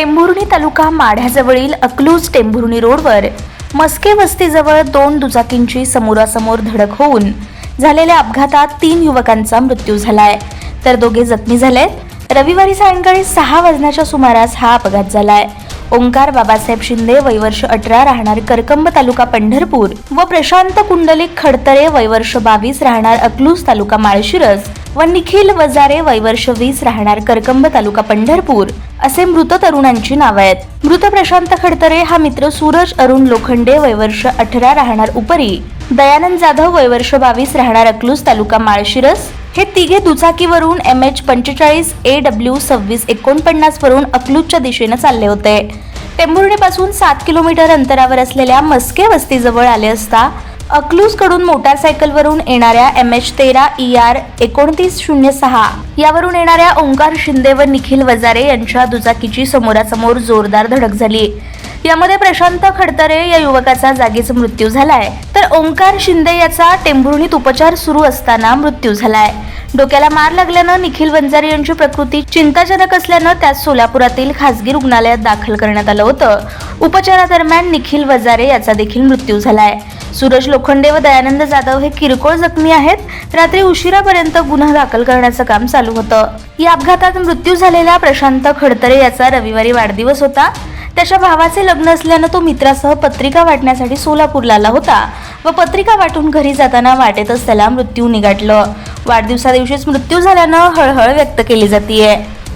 टेंभुर्णी तालुका माढ्याजवळील अकलूज टेंभुर्णी रोडवर मस्के वस्तीजवळ दोन दुचाकींची समोरासमोर धडक होऊन झालेल्या अपघातात तीन युवकांचा मृत्यू झालाय. तर दोघे जखमी झाले रविवारी सायंकाळी सहा वाजण्याच्या सुमारास हा अपघात झालाय. ओंकार बाबासाहेब शिंदे वयवर्ष अठरा राहणार करकंब तालुका पंढरपूर व प्रशांत कुंडलिक खडतरे वयवर्ष बावीस राहणार अकलूज तालुका माळशिरस व निखिल वजारे वैवर्ष वीस राहणार करकंब तालुका पंढरपूर असे मृत तरुणांची नावं आहेत. मृत प्रशांत खडतरे हा मित्र सूरज अरुण लोखंडे वैवर्ष अठरा राहणार उपरी. दयानंद जाधव वैवर्ष बावीस राहणार अकलूज तालुका माळशिरस. हे तिघे दुचाकीवरून एम एच पंचेचाळीस ए डब्ल्यू सव्वीस एकोणपन्नास वरून अकलूजच्या दिशेनं चालले होते. टेंभुर्णीपासून सात किलोमीटर अंतरावर असलेल्या मस्के वस्तीजवळ आले असता अक्लूजकडून मोटारसायकलवरून येणाऱ्या एम एच तेरा ई आर एकोणतीस शून्य सहा. यावरून येणाऱ्या ओंकार शिंदे व निखिल वजारे यांच्या दुचाकीची समोरासमोर जोरदार धडक झाली. यामध्ये प्रशांत खडतरे या युवकाचा जागीच मृत्यू झालाय. तर ओंकार शिंदे याचा टेंभुर्णीत उपचार सुरू असताना मृत्यू झालाय. डोक्याला मार लागल्यानं निखिल वंजारी यांची प्रकृती चिंताजनक असल्यानं त्यास सोलापुरातील खासगी रुग्णालयात दाखल करण्यात आलं होतं. उपचारादरम्यान निखिल वजारे याचा देखील मृत्यू झालाय. सूरज लोखंडे व दयानंद जाधव हे किरकोळ जखमी आहेत. रात्री उशिरापर्यंत गुन्हा दाखल करण्याचं काम चालू होतं. या अपघातात मृत्यू झालेला प्रशांत खडतरे याचा रविवारी वाढदिवस होता. त्याच्या भावाचे लग्न असल्यानं तो मित्रासह पत्रिका वाटण्यासाठी सोलापूरला आला होता व पत्रिका वाटून घरी जाताना वाटेतच त्याला मृत्यू निगाटलं वाढदिवसा दिवशीच मृत्यू झाल्यानं हळहळ व्यक्त केली जातीये.